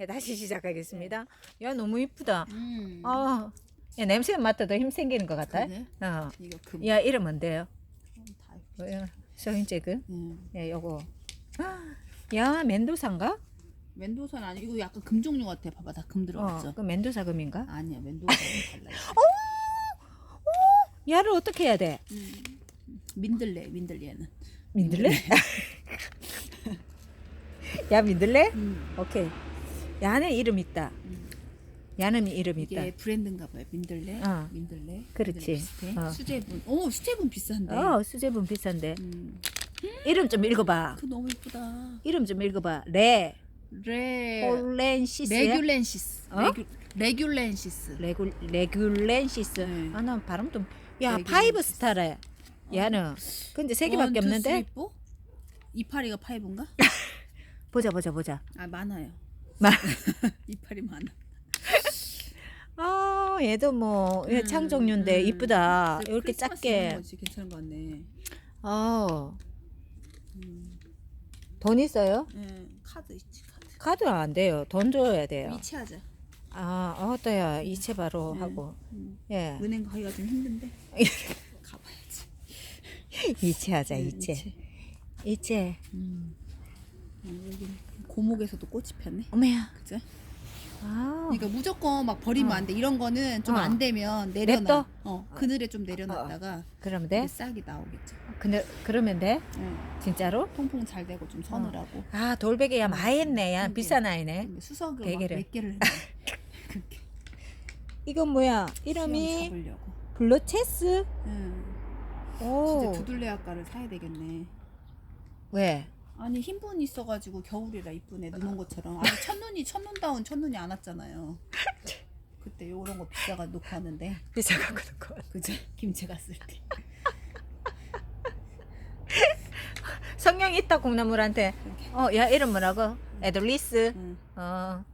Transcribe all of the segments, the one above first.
예, 다시 시작하겠습니다. 야 너무 이쁘다. 음. 어, 야, 냄새 맡아도 힘 생기는 것 같아. 그래? 어, 이거 금. 야 이름 뭔데요? 다. 뭐야? 서인재그? 음. 예, 요거. 야 멘도사인가? 멘도사는 아니 이거 약간 금 종류 같아. 봐봐 다 금 들어갔죠. 어, 그 멘도사금인가? 아니야 멘도사는 달라. 야를 어떻게 해야 돼? 음. 민들레 민들레는. 민들레? 야 민들레? 음. 오케이. 야는 이름 있다. 음. 야는 이름 있다. 이게 브랜드인가 봐요. 민들레. 어. 민들레. 그렇지. 민들레. 어. 수제분. 오 수제분 비싼데. 어 수제분 비싼데. 음. 이름 좀 읽어봐. 그 너무 이쁘다. 이름 좀 읽어봐. 레 레. 폴렌시스. 레귤렌시스. 어? 레귤 레귤렌시스. 레귤 레귤렌시스. 네. 아, 난 발음 좀. 야 레귤렌시스. 파이브 스타래. 야는. 근데 세 개밖에 없는데. 이파리가 파이브인가? 보자 보자 보자. 아 많아요. 마- 이파리 많아. 아 얘도 뭐얘 음, 창 종류인데 음. 이쁘다. 근데 이렇게 크리스마스 작게. 거지, 괜찮은 것 같네. 어. 음. 돈 있어요? 예, 카드 있지 카드. 카드 안 돼요. 돈 줘야 돼요. 위치하자. 아, 어떠야 이체 바로 네. 하고. 음. 예. 은행 가기가 좀 힘든데. 가봐야지. 이체하자 네, 이체. 이체. 음. 어, 여기 고목에서도 꽃이 폈네. 어머야. 그죠? 아. 그러니까 무조건 막 버리면 어. 안 돼. 이런 거는 좀 어. 안 되면 내려놔. 냅둬? 어, 그늘에 좀 내려놨다가 그러면 이게 돼? 싹이 나오겠죠. 근데 그러면 돼? 응. 진짜로? 통풍 잘 되고 좀 서늘하고. 아 돌베개 야 많이 했네. 야. 비싼 아이네. 근데 수석을 베개를. 막몇 개를. 그렇게 이건 뭐야? 이름이 잡으려고. 블루체스? 응. 오. 진짜 두들레 아까를 사야 되겠네. 왜? 아니 흰분 있어가지고 겨울이라 이쁘네 눈 온 것처럼. 아니 첫눈이 첫눈다운 첫눈이 안 왔잖아요. 그때 요런 거 비싸가 놓고 왔는데 비싸갖고 놓고. 그죠? 김치 갔을 때. 성령 있다 콩나물한테. 어, 야 이름 뭐라고? 에들리스. 응. 어.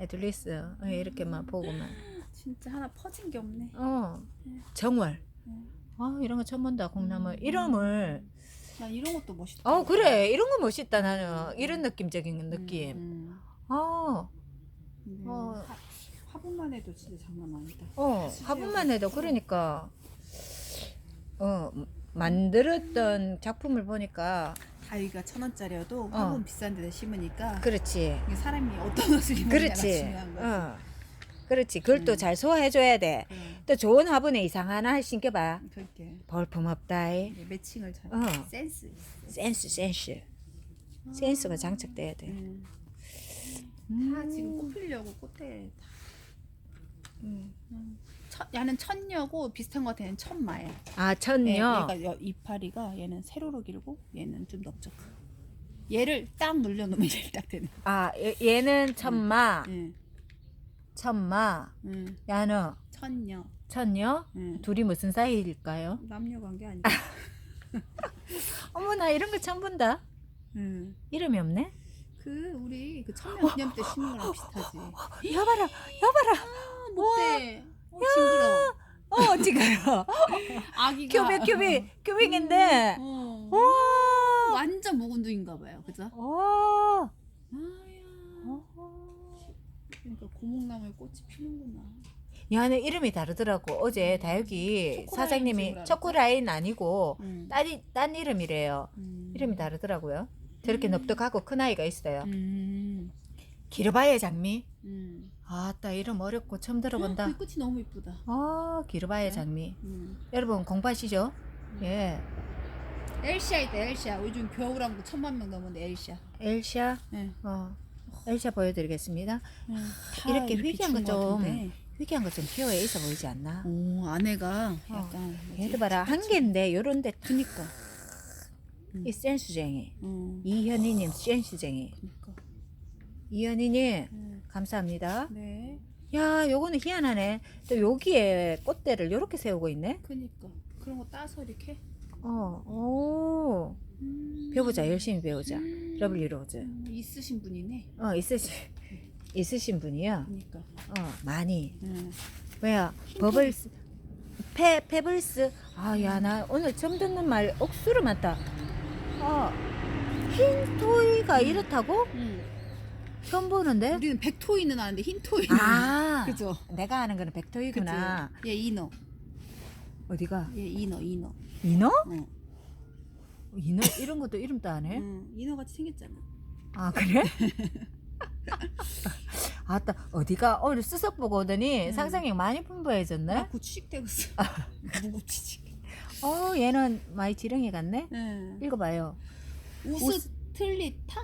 에들리스. 어, 이렇게만 보고만. 진짜 하나 퍼진 게 없네. 어. 정월. 응. 아 이런 거 처음 본다 콩나물. 이름을. 난 이런 것도 멋있다. 어 그래 이런 거 멋있다 나는. 이런 느낌적인 느낌. 음, 어. 음. 어. 화, 화분만 해도 진짜 장난 아니다. 어, 화분만 해도 그러니까 어 만들었던 작품을 보니까 다위가 천 원짜리여도 어. 화분 비싼 데다 심으니까 그렇지, 이게 사람이 어떤 옷을 입느냐가 그렇지, 중요한 거지. 어, 그렇지. 그걸 또 음. 잘 소화해줘야 돼. 응. 또 좋은 화분에 이상 하나 신겨봐. 그렇게 볼품 없다이. 이게 매칭을 잘 어. 센스 있어. 센스, 센스, 센스가 장착돼야 돼. 음. 음. 다 지금 꽃 피려고 꽃에 다. 음. 음. 천, 야는 천녀고 비슷한 것 같아. 얘는 천마야. 아 얘, 천녀. 얘가 여- 이파리가 얘는 세로로 길고 얘는 좀 넓적해. 얘를 딱 눌려놓으면 얘를 딱 되는. 아 얘- 얘는 천마, 응, 천마. 응. 야는 천녀. 천녀. 응. 둘이 무슨 사이일까요? 남녀 관계 아니야. 어머 나 이런 거 처음 본다. 응. 이름이 없네. 그 우리 그 천명 기념 때 심는 거랑 비슷하지. 여봐라, 여봐라. 아, 못돼. 어, 징그러. 어, 지금 아기가 큐빅, 큐빅, 큐빅인데. 어. 와, 완전 묵은둥인가 봐요. 그죠? 와. 아야. 그러니까 고목나무에 꽃이 피는구나. 야는 이름이 다르더라고. 어제 다육이 초코라인 사장님이 친구라 초코라인 아니고 음. 딴, 딴 이름이래요. 음. 이름이 다르더라고요. 저렇게 넙득하고 큰 아이가 있어요. 음. 기르바의 장미. 음. 아따 이름 어렵고 처음 들어본다. 그 꽃이 너무 이쁘다. 아 기르바의 네? 장미. 음. 여러분 공부하시죠? 예. 엘시아 있다 엘시아. 요즘 겨울왕국 천만 명 넘었는데 엘시아. 엘샤. 네. 어. 엘샤 보여드리겠습니다. 음, 이렇게 희귀한 거 비춘 것좀 같은데. 피어에 있어 보이지 않나? 오 아내가 약간 뭐지? 얘도 봐라 한 개인데 요런데 그니까. 음. 이 센스쟁이 음. 이현희님 센스쟁이 그니까. 이현희님 음. 감사합니다. 네. 야 요거는 희한하네. 또 여기에 꽃대를 요렇게 세우고 있네. 그니까 그런 거 따서 이렇게. 어, 오 음. 배우자 열심히 배우자. 음. 러블리 로즈. 음, 있으신 분이네. 어 있으시 있으신 분이요. 그니까. 어 많이. 음. 왜야 버블스 페 페블스. 아 야 나 오늘 처음 듣는 말 억수로 많다. 어 흰 토이가 이렇다고? 음. 처음 보는데? 우리는 백토이는 아는데 흰 토이는 아, 그죠? 내가 아는 거는 백토이구나. 그치? 얘 이너 어디가? 얘 이너 이너 인어? 응. 인어 이런 것도 이름도 안 해? 응. 이너 같이 생겼잖아 아 그래? 아따 어디가 오늘 수석 보고 오더니 음. 상상력 많이 풍부해졌네. 나 고추식되고 있어 무고추식 어 얘는 많이 지렁이 같네. 응. 읽어봐요. 우스틀리타?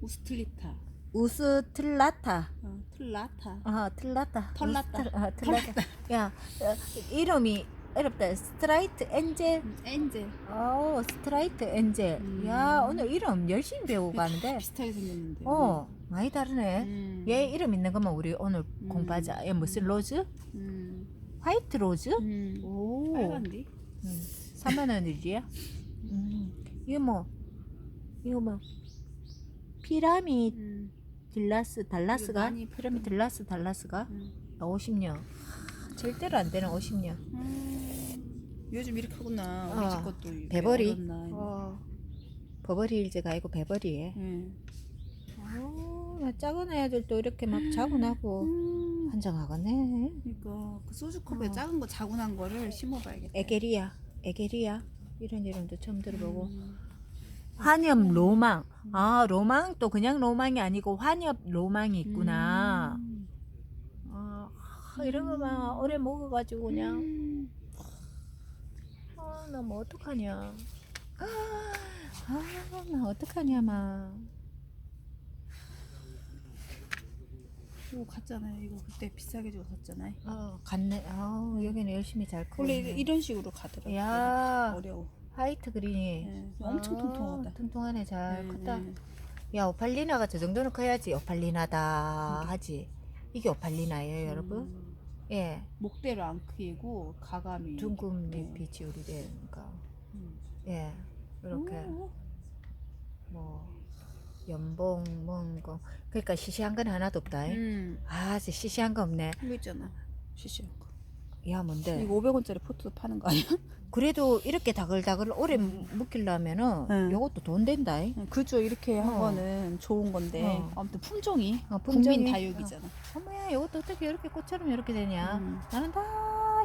우스틀리타 우스틀라타. 어, 틀라타 아 틀라타. 털났다. 우스틀- 아, 틀라타. 야 어, 이름이 어렵다. 스트라이트 엔젤. 음, 엔젤 어 스트라이트 엔젤. 음. 야 오늘 이름 열심히 배우고 가는데. 비슷하게 생겼는데 어 많이 다르네. 음. 얘 이름 있는 것만 우리 오늘 음. 공부하자. 얘 무슨 로즈? 음. 화이트 로즈? 음. 오. 음. 3만 원이지야? 음. 이거 뭐 이거 뭐 피라미 음. 딜라스 달라스가 피라미 딜라스 달라스가 음. 50년. 절대로 안 되는 50년. 음. 요즘 이렇게 하구나 우리 어. 집 것도. 어렸나. 어. 버버리 일제가 아니고 배버리에. 음. 어, 나 작은 애들도 이렇게 막 자고 나고 음. 환장하겠네. 그러니까 그 소주컵에 어. 작은 거 자고 난 거를 심어봐야겠다. 에게리아, 에게리아 이런 이름도 처음 들어보고. 음. 환엽 로망. 아, 로망 또 그냥 로망이 아니고 환엽 로망이 있구나. 음. 아, 이런 거만 오래 먹어가지고 그냥 음. 아, 나 뭐 어떡하냐. 아, 아, 나 어떡하냐, 막. 이거 갔잖아요. 이거 그때 비싸게 주고 샀잖아요. 아, 갔네. 아, 여기는 열심히 잘 원래 크네. 이런 식으로 가더라고요. 야, 어려워. 화이트 그린이. 네, 엄청 아, 통통하다. 통통하네, 잘 네, 컸다. 네. 야, 오팔리나가 저 정도는 커야지 오팔리나다 하지. 이게 오팔리나예요, 여러분. 음, 예. 목대로 안 크고 가감이 둥근 네. 잎이 지우리 되니까. 음. 예. 이렇게 오, 뭐 연봉 뭔거 그러니까 시시한 건 하나도 없다. 음. 아, 시시한 거 없네. 있잖아. 시시한 거. 야, 뭔데? 이거 500원짜리 포트도 파는 거 아니야? 그래도 이렇게 다글다글 오래 묵히려면은 네. 요것도 돈 된다. 그죠. 이렇게 한 어. 거는 좋은 건데 어. 아무튼 품종이 어, 품종이- 국민 다육이잖아. 어머야, 요것도 어떻게 이렇게 꽃처럼 이렇게 되냐? 음. 나는 다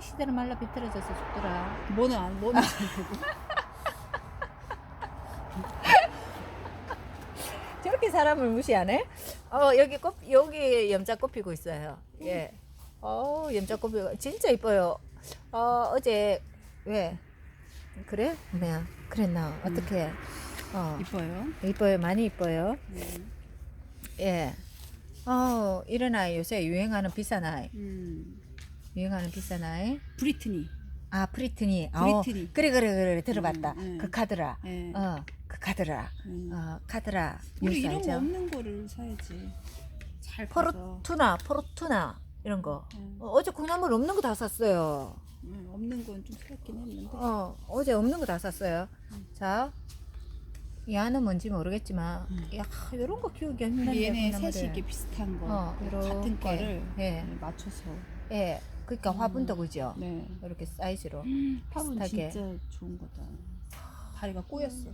시대를 말라 비틀어져서 죽더라. 뭐는 안 뭐는 잘 되고. 저렇게 사람을 무시하네? 어 여기 꽃 여기 염자 꽃 피고 있어요. 예. 어 염자꽃 피고 진짜 이뻐요. 어 어제 왜 그래? 뭐야? 그랬나? 어떻게? 어 이뻐요. 이뻐요. 많이 이뻐요. 음. 예. 어 이런 아이 요새 유행하는 비싼 아이. 음. 유행하는 비싼 아이. 브리트니. 아 프리트니. 아오, 프리트니. 그래 그래 그래 들어봤다. 음, 음. 그 카드라. 예. 어 그 카드라. 음. 어 카드라. 우리 뉴스 이런 알죠? 거 없는 거를 사야지. 잘 커서. 포르투나, 포르투나 이런 거. 음. 어, 어제 콩나물 없는 거 다 샀어요. 음, 없는 건좀 사긴 했는데. 어, 어제 없는 거 다 샀어요. 음. 자, 이 안은 뭔지 모르겠지만, 음. 야, 이런 거 키우기 힘든데. 얘네. 셋이 이렇게 비슷한 거 어, 이렇게. 같은 거를 예. 네, 맞춰서 예, 그러니까 음. 화분도 그죠. 네. 이렇게 사이즈로. 화분 비슷하게. 진짜 좋은 거다. 다리가 꼬였어.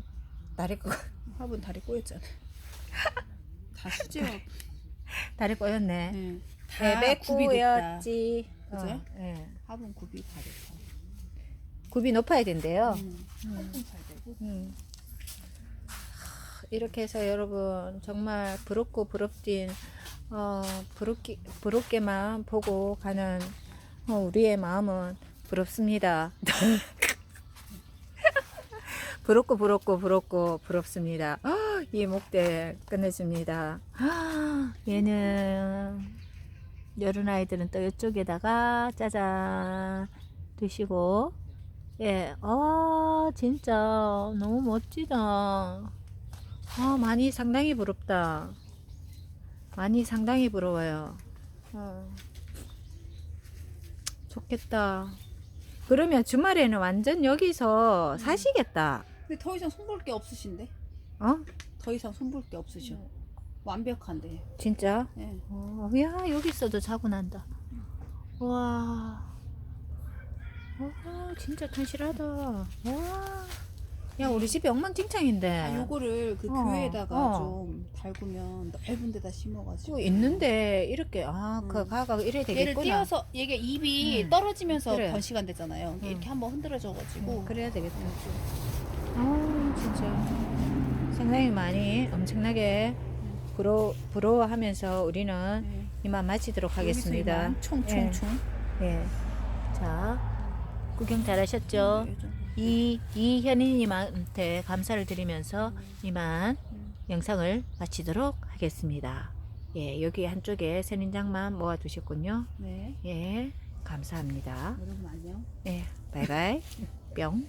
다리 꼬, 화분 다리 꼬였잖아. 다 수제화. 다리 꼬였네. 네. 꼬였지. 그죠? 어, 예. 화분 굽이 다 됐다. 굽이 높아야 된대요. 음. 화분 잘 되고. 음. 이렇게 해서 여러분 정말 부럽고 부럽진 어, 부럽기, 부럽게만 보고 가는 어, 우리의 마음은 부럽습니다. 부럽고 부럽고 부럽고 부럽습니다. 아, 이 목대 끝내줍니다. 아, 얘는 여름 아이들은 또 이쪽에다가 짜잔 드시고 예, 아 진짜 너무 멋지다. 아 많이 상당히 부럽다. 많이 상당히 부러워요. 어. 좋겠다. 그러면 주말에는 완전 여기서 사시겠다. 근데 더 이상 손볼 게 없으신데? 어? 더 이상 손볼 게 없으셔. 완벽한데. 진짜? 예. 어, 야 여기 있어도 자고 난다. 와, 와 진짜 튼실하다. 와, 야 우리 집이 엉망진창인데. 아, 요거를 그 어, 교회에다가 어. 좀 달구면 넓은 데다 심어가지고 그 있는데 이렇게 아그 음. 가가 이래야 얘를 되겠구나. 띄어서 얘게 입이 음. 떨어지면서 그래. 번식안 되잖아요. 음. 이렇게 한번 흔들어줘가지고 음, 그래야 되겠다. 좀아 진짜 상당히 많이 엄청나게 부러 부러워하면서 우리는 네. 이만 마치도록 하겠습니다. 총총총. 예. 자 구경 잘하셨죠? 네, 요즘. 이 이현희님한테 감사를 드리면서 이만 음. 영상을 마치도록 하겠습니다. 예, 여기 한쪽에 선인장만 모아 두셨군요. 네. 예, 감사합니다. 안녕. 예, 바이바이. 뿅.